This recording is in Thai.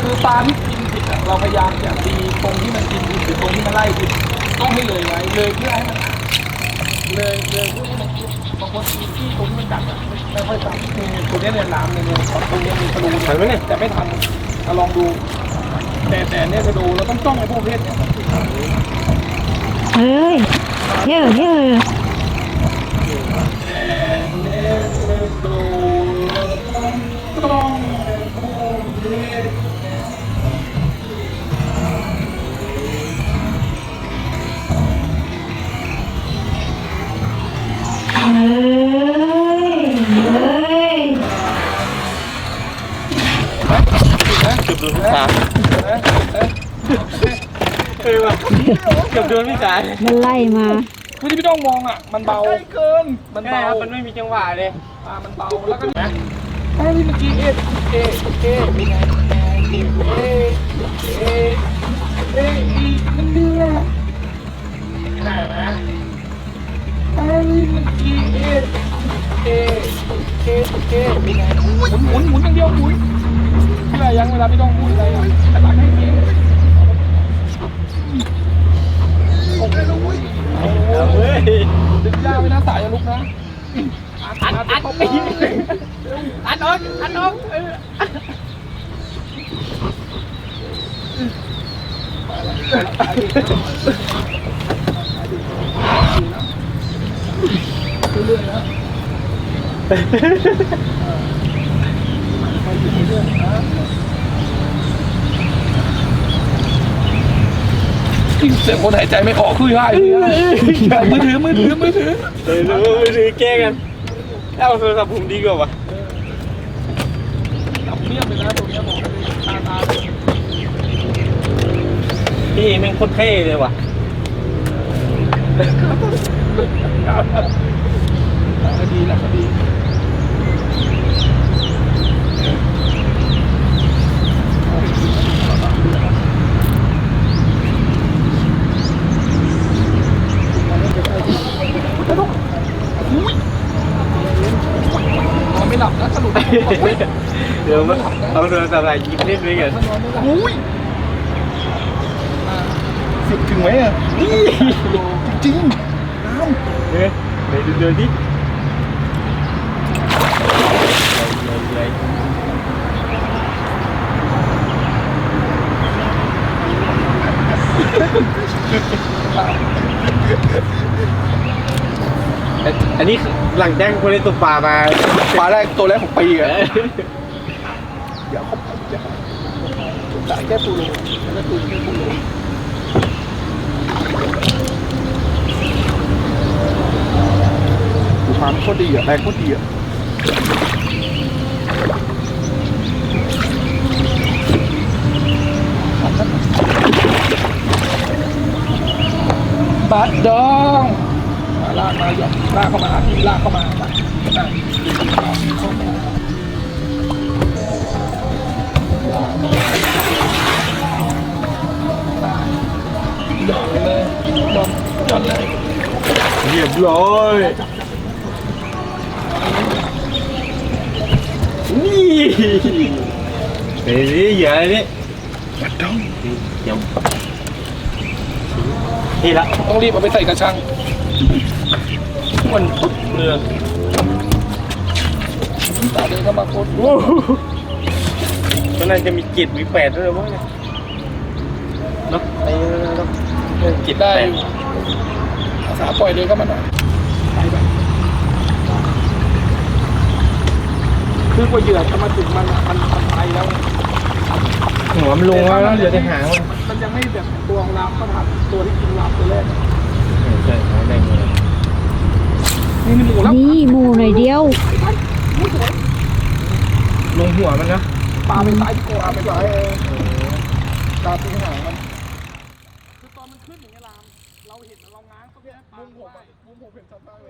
คือปลาที่กินผิดเราพยายามจะตีตรงที่มันกินผิดหรือตรงที่มันไล่ผิดต้องให้เลยไว้เลยเพื่อให้มันเลยเลยเพื่อให้มันบางคนกินที่ตรงที่มันกัดอะไม่ค่อยจับตรงนี้เนี่ยน้ำเนี่ยตรงนี้มีกระดูกเห็นไหมเนี่ยแต่ไม่ทันจะลองดู แต่แต่เนี่ยกระดูเราต้องจ้องไอ้พวกเพศเนี่ยเฮ้ยเยอะเยอะ จุดโดนพี่สาวเออว่ะเกือบโดนพี่สาวมันไล่มาคือที่พี่ต้องมองอะ มันเบาเกิน มันใช่เบาครับมันไม่มีจังหวะเลยอ่ามันเบาแล้วก็นะถ้าที่เมื่อกี้เอเอเอเป็นไงเอเอเอเออีมันเดือดได้ไหมถ้าที่เมื่อกี้เอเอเอเอเป็นไงหมุนหมุนหมุนอย่างเดียวหมุน เพื่อยังเวลาพี่ต้องพูดอะไรแต่หลังให้เองโอเคล้วเว้ยเฮ้ยดึงยากไว้นะสายอย่าลุกนะอัดอัดอัดอัดน้องอัดน้องเออเรื่อยๆนะ เสียงคนหายใจไม่ออกคุยง่ายคุยง่ายมือถือมือถือมือถือเออถือแก้กันเอาโทรศัพท์ผมดีกว่าวะจับเรียบเลยนะตรงนี้บอกเลยตาตาพี่แม่งโคตรเท่เลยว่ะคดีแหละคดีนอนไม่หลับนะสรุป เดี๋ยวมาเอาโทรศัพท์อะไรยิบเล่นด้วยกันนอนไม่หลับอุ้ยสิบถึงไหมอะจริงๆน้ำเฮ้ยไหนดูดูดิเลย อันนี้หลังแจ้งคนได้ตกปลามาปลาแรกตัวแรกของปีอะเดี๋ยวเขาเดี๋ยวผมจ่ายแค่ปูโรแล้วก็ปูแค่ปูโรดูความโคตรดีอะแรงโคตรดีอะบัดดองมา ลากมาหยอกลากเข้ามาพี่ลากเข้ามามานั่งเข้ามาหยอกเลยหยอกหยอกเลยเรียบร้อยนี่เฮ้ยเยอะเลยบัดดองเดี๋ยวนี่ละต้องรีบเอาไปใส่กระชัง มันปุ๊บเรือตาเดินเข้ามาโคตรโอ้โหมันน่าจะมีจ็ดมีแปดด้วยมั้งเนี่ยเนาะไอ้เนจ็ดได้แปดอาสาปล่อยเดินเข้ามาหน่อยไปไปคือกว่าเหยื่อจะมาถึงมันมันมันไปแล้วหัวมันลงแล้วเหลือแต่หางมันมันยังไม่แบบตัวของเราก็ถัดตัวที่กินเราตัวแรก เดียว ลงหัวมันนะปลาไปซ้ายตาไปซ้าเปลาตีหางมันคือตอนมันขึ้นอย่างเงี้ยลาม เราเห็นเราง้างเขาเนี่ยมุมผมอะมุมผมเห็นชัดมากเลย